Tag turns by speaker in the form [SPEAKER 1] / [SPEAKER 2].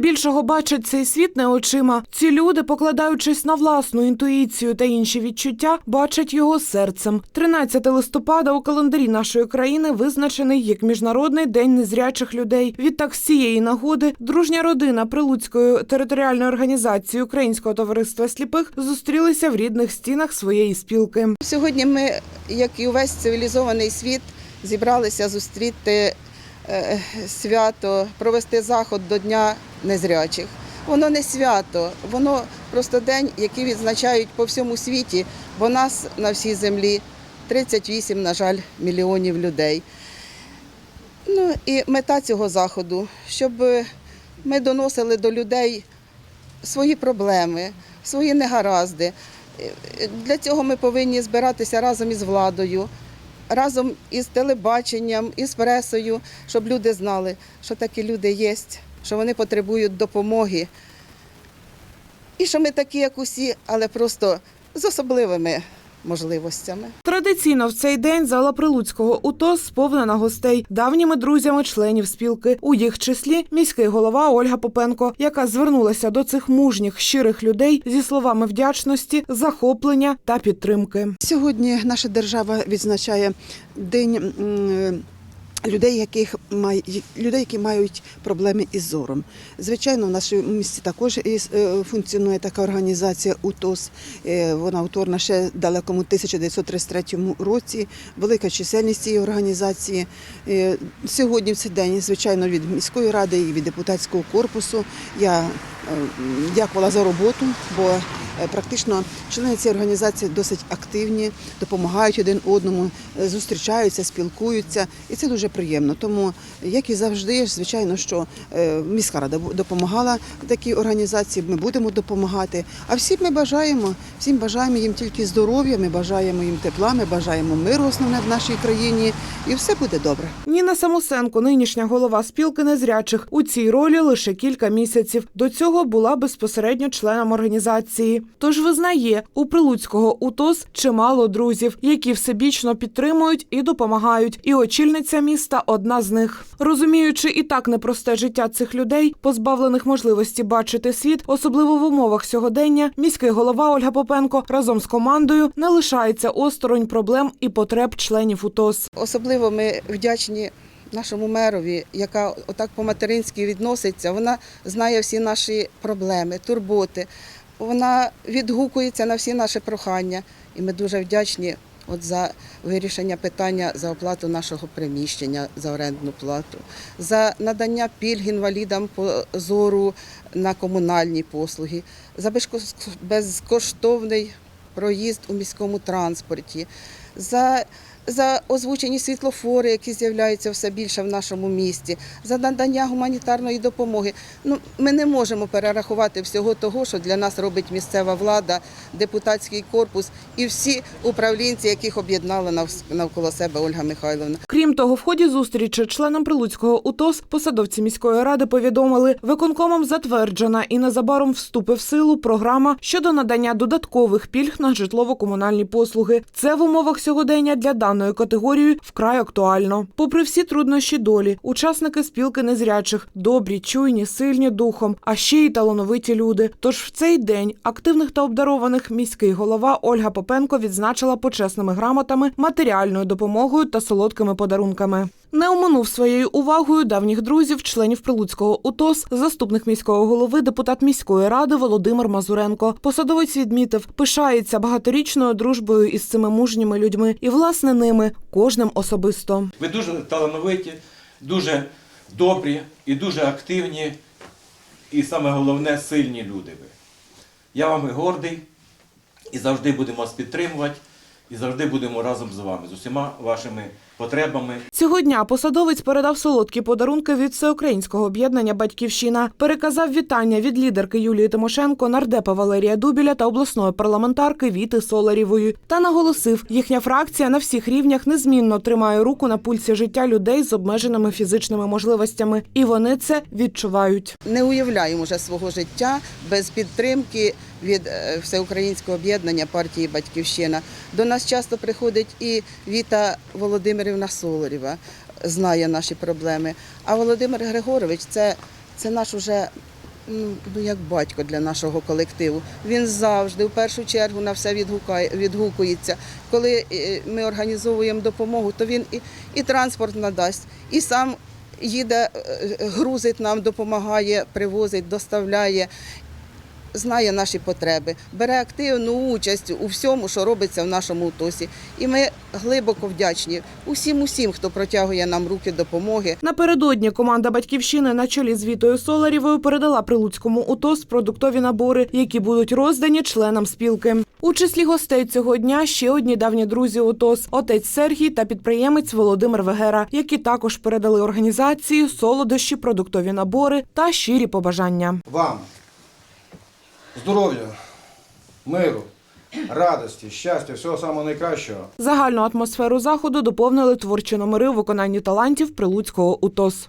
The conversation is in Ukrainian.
[SPEAKER 1] Здебільшого бачать цей світ не очима. Ці люди, покладаючись на власну інтуїцію та інші відчуття, бачать його серцем. 13 листопада у календарі нашої країни визначений як міжнародний день незрячих людей. Відтак з цієї нагоди дружня родина Прилуцької територіальної організації Українського товариства сліпих зустрілися в рідних стінах своєї спілки.
[SPEAKER 2] Сьогодні ми, як і увесь цивілізований світ, зібралися зустріти е, свято, провести заход до Дня незрячих. Воно не свято, воно просто день, який відзначають по всьому світі, бо нас на всій землі 38, на жаль, мільйонів людей. Ну і мета цього заходу, щоб ми доносили до людей свої проблеми, свої негаразди. Для цього ми повинні збиратися разом із владою, разом із телебаченням, із пресою, щоб люди знали, що такі люди є, що вони потребують допомоги. І що ми такі, як усі, але просто з особливими можливостями.
[SPEAKER 1] Традиційно в цей день зала Прилуцького УТОС сповнена гостей, давніми друзями членів спілки. У їх числі міський голова Ольга Попенко, яка звернулася до цих мужніх щирих людей зі словами вдячності, захоплення та підтримки.
[SPEAKER 3] Сьогодні наша держава відзначає день людей, яких людей, які мають проблеми із зором. Звичайно, в нашому місті також е, функціонує така організація УТОС. Е, Вона утворена ще в далекому 1933 році. Велика чисельність цієї організації. Е, Сьогодні в цей день, звичайно, від міської ради і від депутатського корпусу я дякувала за роботу, бо е, практично члени цієї організації досить активні, допомагають один одному, е, зустрічаються, спілкуються, і це дуже приємно. Тому, як і завжди, звичайно, що е, міська рада допомагала такій організації, ми будемо допомагати. А всім ми бажаємо, всім бажаємо їм тільки здоров'я, ми бажаємо їм тепла, ми бажаємо миру основне в нашій країні, і все буде добре.
[SPEAKER 1] Ніна Самосенко, нинішня голова спілки незрячих, у цій ролі лише кілька місяців. До цього була безпосередньо членом організації. Тож визнає, у Прилуцького УТОС чимало друзів, які всебічно підтримують і допомагають. І очільниця міста одна з них. Розуміючи і так непросте життя цих людей, позбавлених можливості бачити світ, особливо в умовах сьогодення, міський голова Ольга Попенко разом з командою не лишається осторонь проблем і потреб членів УТОС.
[SPEAKER 2] Особливо ми вдячні нашому мерові, яка отак по-материнськи відноситься. Вона знає всі наші проблеми, турботи. Вона відгукується на всі наші прохання. І ми дуже вдячні от за вирішення питання за оплату нашого приміщення, за орендну плату, за надання пільг інвалідам по зору на комунальні послуги, за безкош- безкоштовний проїзд у міському транспорті, за, за озвучені світлофори, які з'являються все більше в нашому місті, за надання гуманітарної допомоги. Ну, ми не можемо перерахувати всього того, що для нас робить місцева влада, депутатський корпус і всі управлінці, яких об'єднала нав- навколо себе Ольга Михайловна.
[SPEAKER 1] Крім того, в ході зустрічі членам Прилуцького УТОС посадовці міської ради повідомили, виконкомом затверджена і незабаром вступить в силу програма щодо надання додаткових пільг на житлово-комунальні послуги. Це в умовах сьогодення для даної категорією вкрай актуально. Попри всі труднощі долі, учасники спілки незрячих добрі, чуйні, сильні духом, а ще й талановиті люди. Тож в цей день активних та обдарованих міський голова Ольга Попенко відзначила почесними грамотами, матеріальною допомогою та солодкими подарунками. Не оминув своєю увагою давніх друзів, членів Прилуцького УТОС, заступник міського голови, депутат міської ради Володимир Мазуренко. Посадовець відмітив, пишається багаторічною дружбою із цими мужніми людьми, і власне ними кожним особисто.
[SPEAKER 4] Ви дуже талановиті, дуже добрі і дуже активні, і саме головне сильні люди ви. Я вами гордий і завжди будемо вас підтримувати, і завжди будемо разом з вами, з усіма вашими потребами.
[SPEAKER 1] Цього дня посадовець передав солодкі подарунки від всеукраїнського об'єднання Батьківщина. Переказав вітання від лідерки Юлії Тимошенко, нардепа Валерія Дубіля та обласної парламентарки Віти Соларєвої. Та наголосив, їхня фракція на всіх рівнях незмінно тримає руку на пульсі життя людей з обмеженими фізичними можливостями, і вони це відчувають.
[SPEAKER 2] Не уявляємо вже свого життя без підтримки від е, всеукраїнського об'єднання партії Батьківщина. До нас часто приходить і Віта Володимирівна Соларєва, знає наші проблеми. А Володимир Григорович це, це наш уже ну, ну, як батько для нашого колективу. Він завжди, в першу чергу, на все відгукає, відгукується. Коли е, ми організовуємо допомогу, то він і, і транспорт надасть, і сам їде, е, грузить нам, допомагає, привозить, доставляє. Знає наші потреби, бере активну участь у всьому, що робиться в нашому УТОСі. І ми глибоко вдячні усім, усім, хто протягує нам руки допомоги.
[SPEAKER 1] Напередодні команда батьківщини на чолі з Вітою Соларєвою передала прилуцькому УТОС продуктові набори, які будуть роздані членам спілки. У числі гостей цього дня ще одні давні друзі УТОС – отець Сергій та підприємець Володимир Вегера, які також передали організації солодощі, продуктові набори та щирі побажання.
[SPEAKER 5] Вам здоров'я, миру, радості, щастя, всього самого найкращого.
[SPEAKER 1] Загальну атмосферу заходу доповнили творчі номери у виконанні талантів прилуцького УТОС.